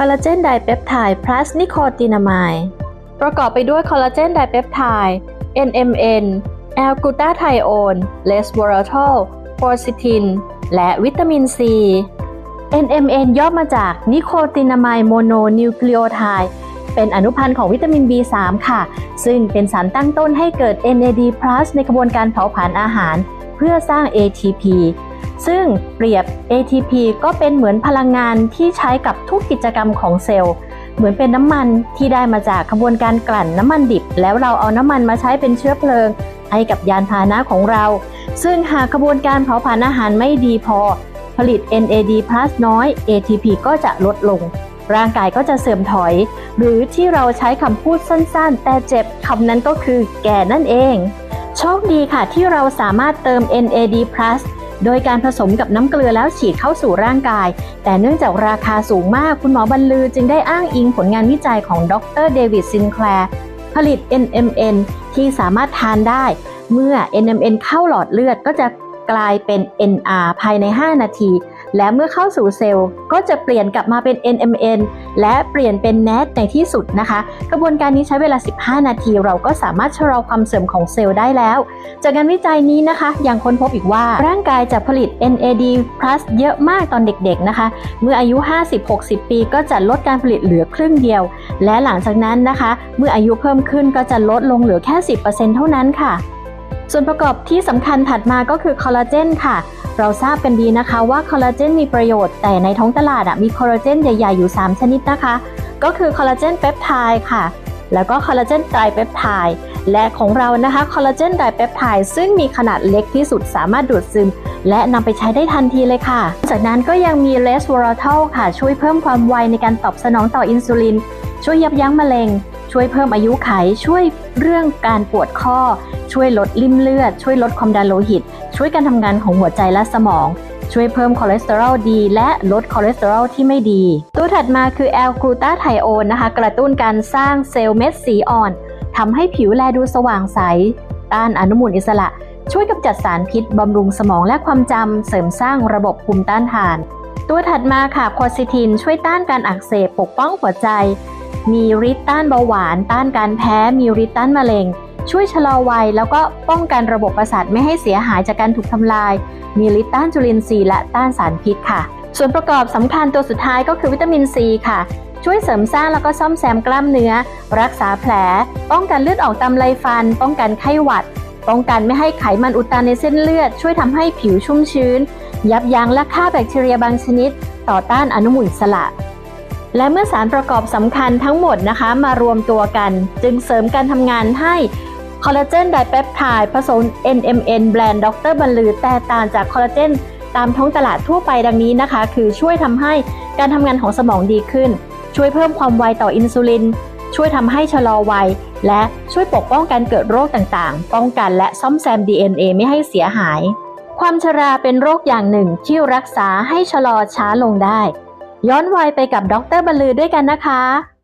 คอลลาเจนไดเปปไทด์ plus นิโคตินามายประกอบไปด้วยคอลลาเจนไดเปปไทด์ NMN แอลกูตาไทโอนเลสวอร์ทอลโฟซิทิน และวิตามิน C NMN ย่อมาจากนิโคตินามายโมโนนิวคลีโอไทด์เป็นอนุพันธ์ของวิตามิน B3 ค่ะ ซึ่งเป็นสารตั้งต้นให้เกิด NAD+ ในกระบวนการเผาผลาญอาหาร เพื่อสร้าง ATP ซึ่งเปรียบ ATP ก็เป็นเหมือนพลังงานที่ใช้กับทุกกิจกรรมของเซลล์ เหมือนเป็นน้ำมันที่ได้มาจากกระบวนการกลั่นน้ำมันดิบ แล้วเราเอาน้ำมันมาใช้เป็นเชื้อเพลิง ให้กับยานพาหนะของเรา ซึ่งหากกระบวนการเผาผลาญอาหารไม่ดีพอ ผลิต NAD+ น้อย ATP ก็จะลดลง ร่างกายก็จะเสื่อมถอย หรือที่เราใช้คำพูดสั้นๆ แต่เจ็บคำนั้นก็คือแก่นั่นเอง โชคดีค่ะที่เราสามารถเติม NAD+ โดยการผสมกับน้ำเกลือแล้วฉีดเข้าสู่ร่างกาย แต่เนื่องจากราคาสูงมากคุณหมอบรรลือจึงได้อ้างอิงผลงานวิจัยของดรเดวิดซินแคลร์ผลิต NMN ที่สามารถทานได้ เมื่อ NMN เข้าหลอดเลือดก็จะกลายเป็น NR ภายใน 5 นาที และเมื่อเข้าสู่เซลล์ ก็จะเปลี่ยนกลับมาเป็น NMN และเปลี่ยนเป็น NAD ในที่สุดนะคะ กระบวนการนี้ใช้เวลา 15 นาที เราก็สามารถชะลอความเสื่อมของเซลล์ได้แล้ว จากงานวิจัยนี้นะคะ ยังค้นพบอีกว่าร่างกายจะผลิต NAD+ เยอะมากตอนเด็กๆนะคะ เมื่ออายุ 50-60 ปีก็จะลดการผลิตเหลือครึ่งเดียว และหลังจากนั้นนะคะ เมื่ออายุเพิ่มขึ้นก็จะลดลงเหลือแค่ 10%เท่านั้นค่ะ ส่วนประกอบที่สำคัญถัดมาก็คือคอลลาเจนค่ะ เราทราบกันดีนะคะว่าคอลลาเจนมีประโยชน์ แต่ในท้องตลาดมีคอลลาเจนใหญ่ๆอยู่ 3 ชนิดนะคะ ก็คือคอลลาเจนเปปไทด์ค่ะ แล้วก็คอลลาเจนไตรเปปไทด์และของเรานะคะคอลลาเจนไตรเปปไทด์ซึ่งมีขนาดเล็กที่สุดสามารถดูดซึม และนำไปใช้ได้ทันทีเลยค่ะ จากนั้นก็ยังมีเลสวอร์ทลค่ะ ช่วยเพิ่มความไวในการตอบสนองต่ออินซูลิน ช่วยยับยั้งมะเร็ง ช่วยเพิ่มอายุขัยช่วยเรื่องการปวดข้อ ช่วยลดลิ่มเลือด ช่วยลดความดันโลหิต ช่วยการทำงานของหัวใจและสมอง ช่วยเพิ่มคอเลสเตอรอลดี และลดคอเลสเตอรอลที่ไม่ดี ตัวถัดมาคือแอลกลูตาไทโอนนะคะ กระตุ้นการสร้างเซลล์เม็ดสีอ่อนทำให้ผิวแลดูสว่างใส ต้านอนุมูลอิสระ ช่วยกำจัดสารพิษบำรุงสมองและความจำเสริมสร้างระบบภูมิต้านทาน ตัวถัดมาค่ะควอซิทิน ช่วยต้านการอักเสบปกป้องหัวใจ มีฤทธิ์ต้านเบาหวาน ต้านการแพ้ มีฤทธิ์ต้านมะเร็ง ช่วยชะลอวัยแล้วก็ป้องกันระบบประสาทไม่ให้เสียหายจากการถูกทำลาย มีฤทธิ์ต้านจุลินทรีย์และต้านสารพิษค่ะ ส่วนประกอบสำคัญตัวสุดท้ายก็คือวิตามินซีค่ะ ช่วยเสริมสร้างแล้วก็ซ่อมแซมกล้ามเนื้อ รักษาแผล ป้องกันเลือดออกตามไรฟัน ป้องกันไข้หวัด ป้องกันไม่ให้ไขมันอุดตันในเส้นเลือด ช่วยทำให้ผิวชุ่มชื้น ยับยั้งและฆ่าแบคทีเรียบางชนิด ต่อต้านอนุมูลอิสระและเมื่อสารประกอบสำคัญทั้งหมดนะคะมารวมตัวกัน จึงเสริมการทำงานให้ คอลลาเจนไดเปปไทด์ผสม NMN แบรนด์ดรบรรลือ แต่ต่างจากคอลลาเจนตามท้องตลาดทั่วไปดังนี้นะคะ คือช่วยทำให้การทำงานของสมองดีขึ้น ช่วยเพิ่มความไวต่ออินซูลิน ช่วยทำให้ชะลอวัย และช่วยปกป้องการเกิดโรคต่างๆ ป้องกันและซ่อมแซม DNA ไม่ให้เสียหาย ความชราเป็นโรคอย่างหนึ่งที่รักษาให้ชะลอช้าลงได้ ย้อนวัยไปกับดรบรรลือด้วยกันนะคะ